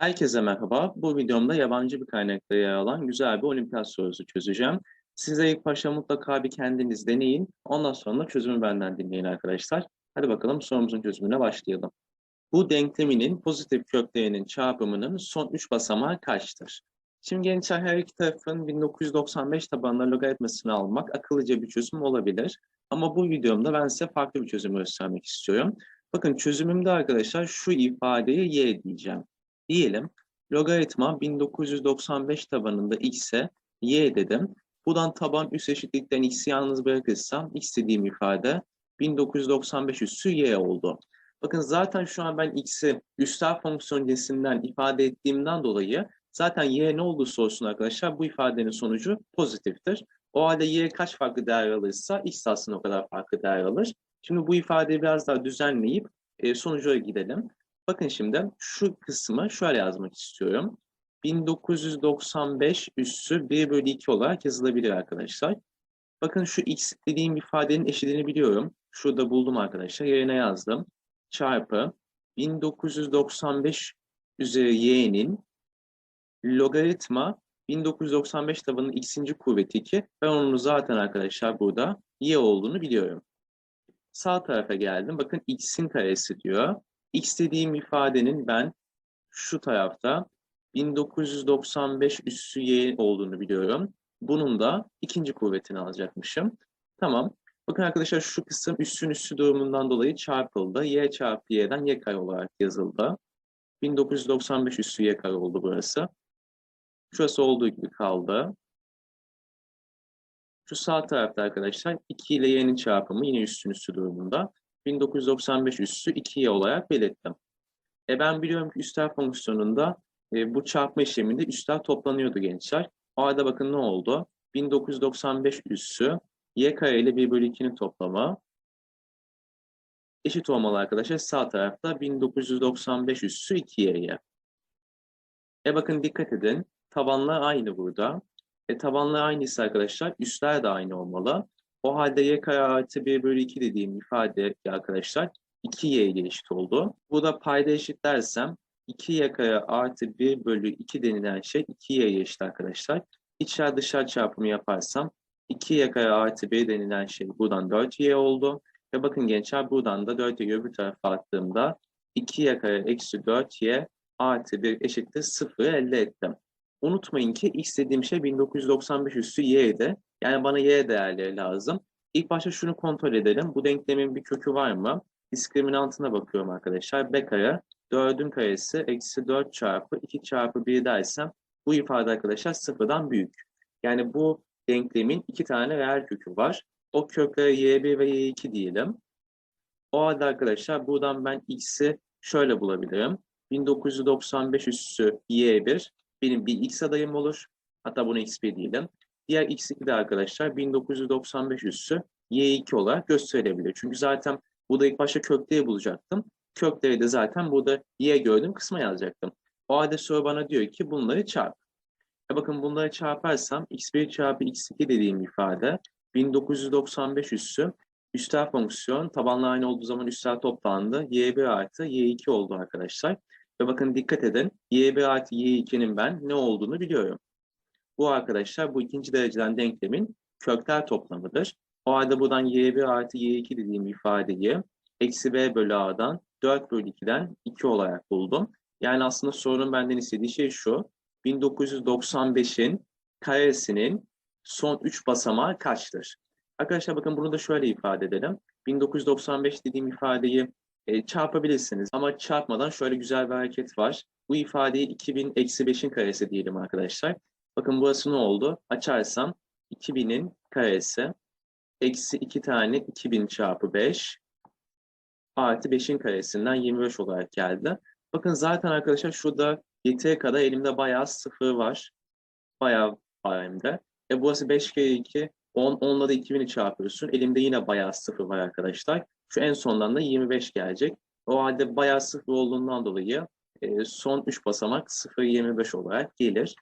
Herkese merhaba. Bu videomda yabancı bir kaynakta yer alan güzel bir olimpiyat sorusu çözeceğim. Size ilk başta mutlaka bir kendiniz deneyin. Ondan sonra çözümü benden dinleyin arkadaşlar. Hadi bakalım sorumuzun çözümüne başlayalım. Bu denkleminin pozitif köklerinin çarpımının son 3 basamağı kaçtır? Şimdi gençler her iki tarafın 1995 tabanlı logaritmasını almak akıllıca bir çözüm olabilir. Ama bu videomda ben size farklı bir çözüm göstermek istiyorum. Bakın çözümümde arkadaşlar şu ifadeye y diyeceğim. Diyelim logaritma 1995 tabanında x'e y dedim. Buradan taban üst eşitlikten x'i yalnız bırakırsam x dediğim ifade 1995 üssü y oldu. Bakın zaten şu an ben x'i üstel fonksiyon cinsinden ifade ettiğimden dolayı zaten y ne olursa olsun arkadaşlar bu ifadenin sonucu pozitiftir. O halde y kaç farklı değer alırsa x aslında o kadar farklı değer alır. Şimdi bu ifadeyi biraz daha düzenleyip e, sonuca gidelim. Bakın şimdi şu kısmı şöyle yazmak istiyorum. 1995 üssü 1 bölü 2 olarak yazılabilir arkadaşlar. Bakın şu x dediğim ifadenin eşitini biliyorum. Şurada buldum arkadaşlar. Yerine yazdım. Çarpı 1995 üzeri y'nin logaritma 1995 tabanının x'inci kuvveti 2. Ben onu zaten arkadaşlar burada y olduğunu biliyorum. Sağ tarafa geldim. Bakın x'in karesi diyor. X ifadenin ben şu tarafta 1995 üssü y olduğunu biliyorum. Bunun da ikinci kuvvetini alacakmışım. Tamam. Bakın arkadaşlar şu kısım üssün üssü durumundan dolayı çarpıldı. y çarpı y'den y kare olarak yazıldı. 1995 üssü y kare oldu burası. Şurası olduğu gibi kaldı. Şu sağ tarafta arkadaşlar 2 ile y'nin çarpımı yine üssün üssü durumunda. 1995 üssü 2y olarak belirttim. E ben biliyorum ki üstel fonksiyonunda e, bu çarpma işleminde üstel toplanıyordu gençler. O halde bakın ne oldu? 1995 üssü y kare ile 1 bölü 2'nin toplamı eşit olmalı arkadaşlar. Sağ tarafta 1995 üssü 2y'ye. E bakın dikkat edin. Tabanlar aynı burada. E tabanlar aynıysa arkadaşlar üstler de aynı olmalı. O halde y kare artı 1 bölü 2 dediğim ifade arkadaşlar 2y ile eşit oldu. Burada payda eşitlersem 2y kare artı 1 bölü 2 denilen şey 2y'ye eşit arkadaşlar. İçler dışlar çarpımı yaparsam 2y kare artı 1 denilen şey buradan 4y oldu. Ve bakın gençler buradan da 4y'yi öbür tarafa attığımda 2y kare eksi 4y artı 1 eşittir 0 elde ettim. Unutmayın ki x dediğim şey 1995 üssü y'de. Yani bana y değerleri lazım. İlk başta şunu kontrol edelim. Bu denklemin bir kökü var mı? Diskriminantına bakıyorum arkadaşlar. b kare 4'ün karesi eksi 4 çarpı 2 çarpı 1 dersem bu ifade arkadaşlar sıfırdan büyük. Yani bu denklemin iki tane reel kökü var. O köklere y1 ve y2 diyelim. O halde arkadaşlar buradan ben x'i şöyle bulabilirim. 1995 üssü y1 benim bir x adayım olur. Hatta bunu x1 diyelim. Diğer x2 de arkadaşlar 1995 üssü y2 olarak gösterilebilir. Çünkü zaten burada ilk başta kökleri bulacaktım. Kökleri de zaten burada y gördüğüm kısma yazacaktım. O halde soru bana diyor ki bunları çarp. E bakın bunları çarparsam x1 çarpı x2 dediğim ifade 1995 üssü üstel fonksiyon tabanla aynı olduğu zaman üstel toplandı. y1 artı y2 oldu arkadaşlar. Ve bakın dikkat edin y1 artı y2'nin ben ne olduğunu biliyorum. Bu arkadaşlar bu ikinci dereceden denklemin kökler toplamıdır. O halde buradan y1 artı y2 dediğim ifadeyi eksi b bölü a'dan 4 bölü 2'den 2 olarak buldum. Yani aslında sorunun benden istediği şey şu. 1995'in karesinin son 3 basamağı kaçtır? Arkadaşlar bakın bunu da şöyle ifade edelim. 1995 dediğim ifadeyi e, çarpabilirsiniz. Ama çarpmadan şöyle güzel bir hareket var. Bu ifadeyi 2000 eksi 5'in karesi diyelim arkadaşlar. Bakın burası ne oldu? Açarsam 2000'in karesi eksi 2 tane 2000 çarpı 5 artı 5'in karesinden 25 olarak geldi. Bakın zaten arkadaşlar şurada yeteri kadar elimde bayağı sıfır var. Bayağı var elimde. E burası 5 kere 2 10, 10'la da 2000'i çarpıyorsun. Elimde yine bayağı sıfır var arkadaşlar. Şu en sondan da 25 gelecek. O halde bayağı sıfır olduğundan dolayı e, son 3 basamak 0-25 olarak gelir.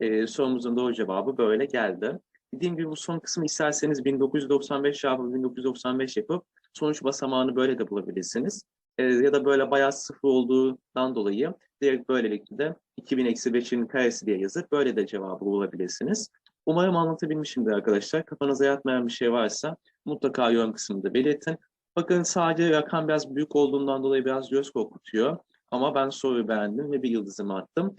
E, sorumuzun doğru cevabı böyle geldi. Dediğim gibi bu son kısmı isterseniz 1995 çarpı 1995 yapıp sonuç basamağını böyle de bulabilirsiniz. E, ya da böyle bayağı sıfır olduğundan dolayı Direkt böylelikle de 2000 eksi 5'in karesi diye yazıp böyle de cevabı bulabilirsiniz. Umarım anlatabilmişimdir arkadaşlar. Kafanıza yatmayan bir şey varsa mutlaka yorum kısmında belirtin. Bakın sadece rakam biraz büyük olduğundan dolayı biraz göz korkutuyor. Ama ben soruyu beğendim ve bir yıldızımı attım.